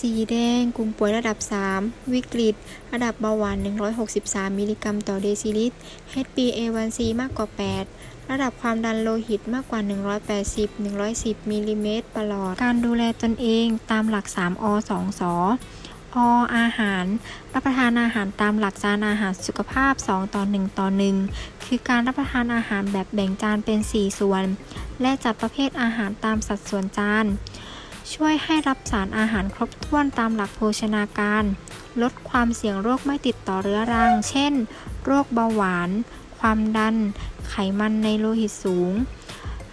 สีแดง กลุ่มป่วยระดับ 3 วิกฤต ระดับเบาหวาน 163 มิลลิกรัมต่อเดซิลิตร HbA1c มากกว่า 8 ระดับความดันโลหิตมากกว่า 180 110 มิลลิเมตรประหลอด การดูแลตนเองตามหลัก 3 อ 2 สอออาหาร รับประทานอาหารตามหลักจานอาหารสุขภาพ 2 ต่อ 1 ต่อ 1 คือการรับประทานอาหารแบบแบ่งจานเป็น 4 ส่วน และจัดประเภทอาหารตามสัดส่วนจาน ช่วยให้รับสารอาหารครบถ้วนตามหลักโภชนาการ ลดความเสี่ยงโรคไม่ติดต่อเรื้อรัง เช่น โรคเบาหวาน ความดัน ไขมันในโลหิตสูง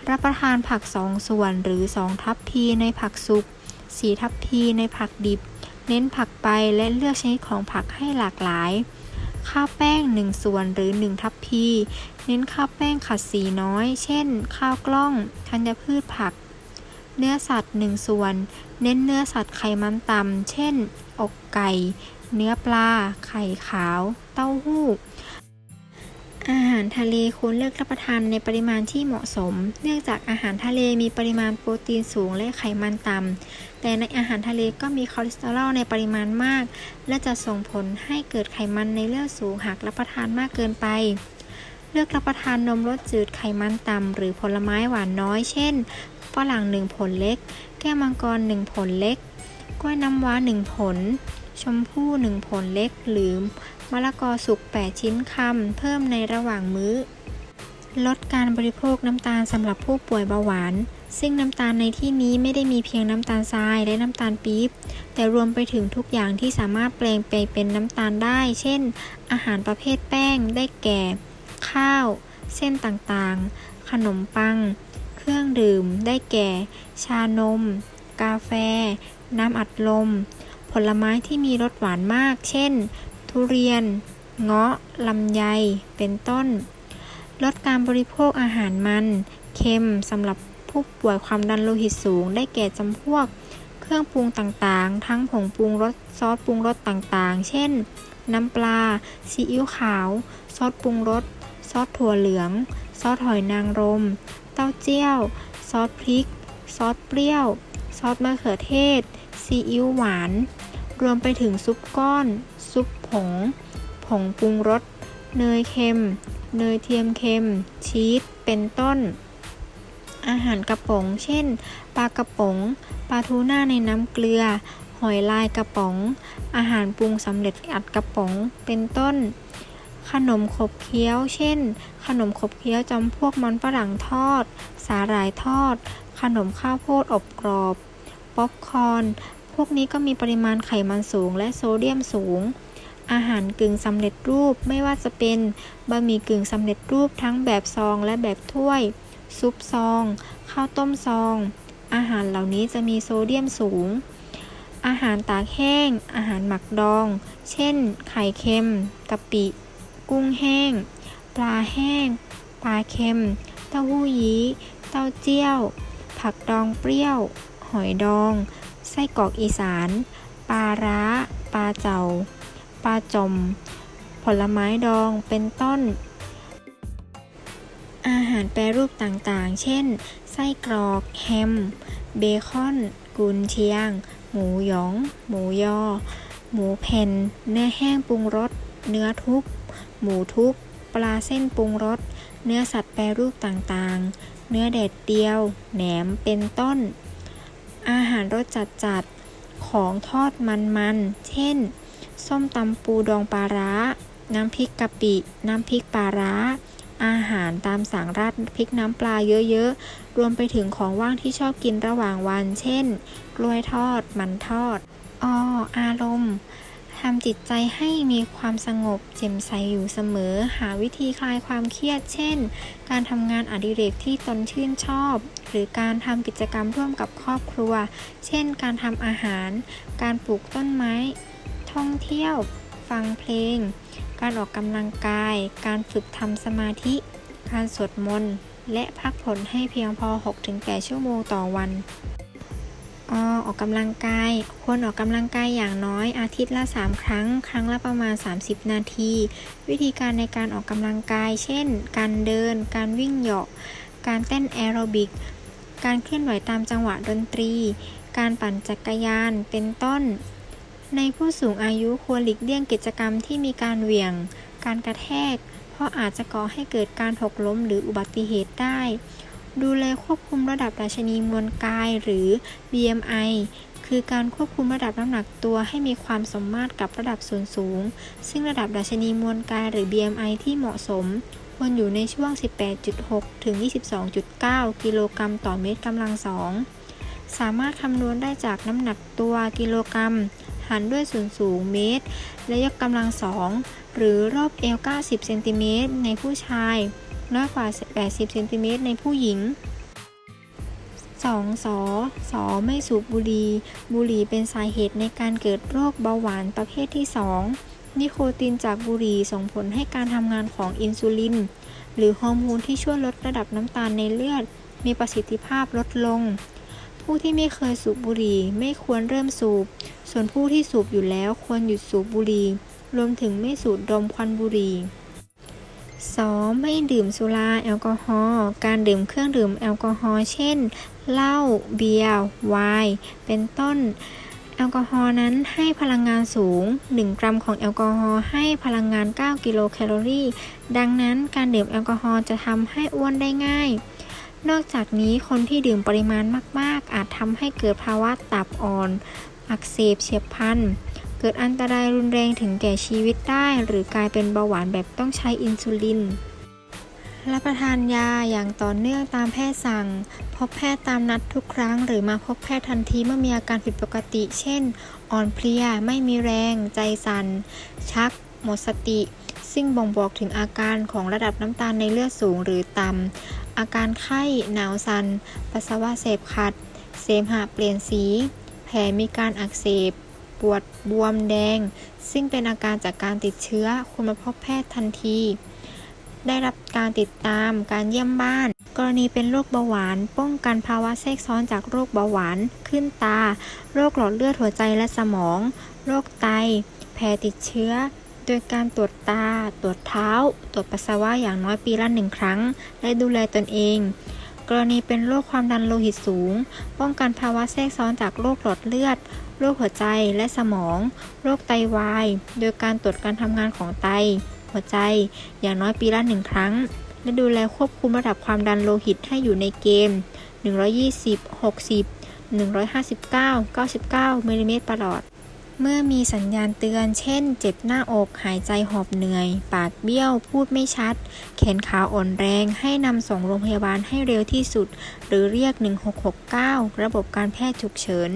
รับประทานผัก2ส่วนหรือ 2 ทัพพีในผักสุก4 ทัพพีในผักดิบ เน้นผักไปและเลือกชนิดของผักให้หลากหลาย ข้าวแป้ง 1 ส่วนหรือ 1 ทัพพี เน้นข้าวแป้งขัดสีน้อย เช่น ข้าวกล้อง ธัญพืชผัก เนื้อสัตว์ 1 ส่วน เน้นเนื้อสัตว์ไขมันต่ำ เช่น อกไก่ เนื้อปลา ไข่ขาว เต้าหู้ อาหารทะเลควรเลือกรับประทานในปริมาณที่เหมาะสม เนื่องจากอาหารทะเลมีปริมาณโปรตีนสูงและไขมันต่ำ แต่ในอาหารทะเลก็มีคอเลสเตอรอลในปริมาณมาก และจะส่งผลให้เกิดไขมันในเลือดสูงหากรับประทานมากเกินไปเลือกรับประทานนมรสจืดไขมันต่ำ หรือผลไม้หวานน้อย เช่น ฝรั่งหนึ่งผลเล็ก แก้วมังกรหนึ่งผลเล็ก กล้วยน้ำว้าหนึ่งผล ชมพู่หนึ่งผลเล็ก หรือมะละกอสุก 8 ชิ้นคำ เพิ่มในระหว่างมื้อ ลดการบริโภคน้ำตาลสำหรับผู้ป่วยเบาหวาน ซึ่งน้ำตาลในที่นี้ไม่ได้มีเพียงน้ำตาลทรายและน้ำตาลปี๊บ แต่รวมไปถึงทุกอย่างที่สามารถแปลงไปเป็นน้ำตาลได้ เช่น อาหารประเภทแป้งได้แก่ ข้าว เส้นต่างๆ ขนมปัง เครื่องดื่มได้แก่ ชานม กาแฟ น้ำอัดลม ผลไม้ที่มีรสหวานมาก เช่น ทุเรียน เงาะ ลำไย เป็นต้น ลดการบริโภคอาหารมัน เค็มสำหรับผู้ป่วยความดันโลหิตสูง ได้แก่จำพวก เครื่องปรุงต่างๆ ทั้งผงปรุงรส ซอสปรุงรสต่างๆ เช่น น้ำปลา ซีอิ๊วขาว ซอสปรุงรส ซอสถั่วเหลือง ซอสหอยนางรม เต้าเจี้ยว ซอสพริก ซอสเปรี้ยว ซอสมะเขือเทศ ซีอิ๊วหวาน รวมไปถึงซุปก้อน ซุปผง ผงปรุงรส เนยเค็ม เนยเทียมเค็ม ชีส เป็นต้น อาหารกระป๋อง เช่น ปลากระป๋อง ปลาทูน่าในน้ำเกลือ หอยลายกระป๋อง อาหารปรุงสำเร็จอัดกระป๋อง เป็นต้น ขนมขบเคี้ยว เช่น ขนมขบเคี้ยวจำพวกมันฝรั่งทอด สาหร่ายทอด ขนมข้าวโพดอบกรอบ ป๊อปคอร์น พวกนี้ก็มีปริมาณไขมันสูงและโซเดียมสูง อาหารกึ่งสำเร็จรูปไม่ว่าจะเป็นบะหมี่กึ่งสำเร็จรูปทั้งแบบซองและแบบถ้วย ซุปซอง ข้าวต้มซอง อาหารเหล่านี้จะมีโซเดียมสูง อาหารตากแห้ง อาหารหมักดอง เช่น ไข่เค็มกะปิ กุ้งแห้ง ปลาแห้ง ปลาเค็ม เต้าหู้ยี้ เต้าเจี้ยว ผักดองเปรี้ยว หอยดอง ไส้กรอกอีสาน ปลาร้า ปลาเจ่า ปลาจม ผลไม้ดอง เป็นต้น อาหารแปรรูปต่างๆ เช่น ไส้กรอก แฮม เบคอน กุนเชียง หมูหยอง หมูยอหมูแผ่น เนื้อแห้งปรุงรส เนื้อทุบ หมูทุบ ปลาเส้นปรุงรส เนื้อสัตว์แปรรูปต่างๆ เนื้อแดดเดียว แหนม เป็นต้น อาหารรสจัดๆของทอดมันๆ เช่น ส้มตำปูดองปลาร้า น้ำพริกกะปิ น้ำพริกปลาร้า อาหารตามสั่งราดพริกน้ำปลาเยอะๆ รวมไปถึงของว่างที่ชอบกินระหว่างวัน เช่น กล้วยทอด มันทอด ออารมณ์ ทำจิตใจให้มีความสงบแจ่มใสอยู่เสมอ หาวิธีคลายความเครียด เช่น การทำงานอดิเรกที่ตนชื่นชอบ หรือการทำกิจกรรมร่วมกับครอบครัว เช่น การทำอาหาร การปลูกต้นไม้ ท่องเที่ยว ฟังเพลง การออกกำลังกาย การฝึกทำสมาธิ การสวดมนต์ และพักผ่อนให้เพียงพอ 6-8 ชั่วโมงต่อวัน อออกกำลังกาย ควรออกกำลังกายอย่างน้อยอาทิตย์ละ 3 ครั้ง ครั้งละประมาณ 30 นาที วิธีการในการออกกำลังกาย เช่น การเดิน การวิ่งเหยาะ การเต้นแอโรบิก การเคลื่อนไหวตามจังหวะดนตรี การปั่นจักรยาน เป็นต้น ในผู้สูงอายุควรหลีกเลี่ยงกิจกรรมที่มีการเหวี่ยง การกระแทก เพราะอาจจะก่อให้เกิดการหกล้มหรืออุบัติเหตุได้ ดูแลควบคุมระดับดัชนีมวลกายหรือ BMI คือการควบคุมระดับน้ำหนักตัวให้มีความสมมาตรกับระดับส่วนสูง ซึ่งระดับดัชนีมวลกายหรือ BMI ที่เหมาะสมควรอยู่ในช่วง 18.6 ถึง 22.9 กิโลกรัมต่อเมตรกำลังสอง สามารถคำนวณได้จากน้ำหนักตัวกิโลกรัม หารด้วยส่วนสูงเมตร และยกกำลังสอง หรือรอบเอว 90 เซนติเมตรในผู้ชาย น้อยกว่า 80 เซนติเมตรในผู้หญิง 2. สอสอไม่สูบบุหรี่ บุหรี่เป็นสาเหตุในการเกิดโรคเบาหวานประเภทที่ 2 นิโคตินจากบุหรี่ส่งผลให้การทำงานของอินซูลิน หรือฮอร์โมนที่ช่วยลดระดับน้ำตาลในเลือด มีประสิทธิภาพลดลง ผู้ที่ไม่เคยสูบบุหรี่ไม่ควรเริ่มสูบ ส่วนผู้ที่สูบอยู่แล้วควรหยุดสูบบุหรี่ รวมถึงไม่สูดดมควันบุหรี่ 2. ไม่ดื่มสุราแอลกอฮอล์ การดื่มเครื่องดื่มแอลกอฮอล์เช่น เหล้า เบียร์ ไวน์ เป็นต้น แอลกอฮอล์นั้นให้พลังงานสูง 1 กรัมของแอลกอฮอล์ให้พลังงาน 9 กิโลแคลอรี่ ดังนั้นการดื่มแอลกอฮอล์จะทำให้อ้วนได้ง่าย นอกจากนี้คนที่ดื่มปริมาณมาก ๆ อาจทำให้เกิดภาวะตับอ่อน อักเสบเฉียบพลัน เกิดอันตรายรุนแรงถึงแก่ชีวิตได้ หรือกลายเป็นเบาหวานแบบต้องใช้อินซูลินรับประทานยาอย่างต่อเนื่องตามแพทย์สั่ง พบแพทย์ตามนัดทุกครั้ง หรือมาพบแพทย์ทันทีเมื่อมีอาการผิดปกติ เช่น อ่อนเพลีย ไม่มีแรง ใจสัน่น ชัก หมดสติ ซึ่งบ่งบอกถึงอาการของระดับน้ำตาลในเลือดสูงหรือต่ำ อาการไข้ หนาวสัน่น ปัสสาวะเสพขัด เสมหะเปลี่ยนสี แผลมีการอักเสบ ปวดบวมแดง ซึ่งเป็นอาการจากการติดเชื้อควรมาพบแพทย์ทันที ได้รับการติดตามการเยี่ยมบ้าน กรณีเป็นโรคเบาหวาน ป้องกันภาวะแทรกซ้อนจากโรคเบาหวาน ขึ้นตา โรคหลอดเลือดหัวใจและสมอง โรคไต แผลติดเชื้อ โดยการตรวจตา ตรวจเท้า ตรวจปัสสาวะอย่างน้อยปีละหนึ่งครั้ง และดูแลตนเอง กรณีเป็นโรคความดันโลหิตสูง ป้องกันภาวะแทรกซ้อนจากโรคหลอดเลือด โรคหัวใจและสมอง โรคไตวาย โดยการตรวจการทำงานของไต หัวใจ อย่างน้อยปีละหนึ่งครั้ง และดูแลควบคุมระดับความดันโลหิตให้อยู่ในเกณฑ์120 60 159 99มิลลิเมตรประหลอด เมื่อมีสัญญาณเตือน เช่น เจ็บหน้าอก หายใจหอบเหนื่อย ปากเบี้ยว พูดไม่ชัด แขนขาอ่อนแรง ให้นำส่งโรงพยาบาลให้เร็วที่สุด หรือเรียก 1669 ระบบการแพทย์ฉุกเฉิน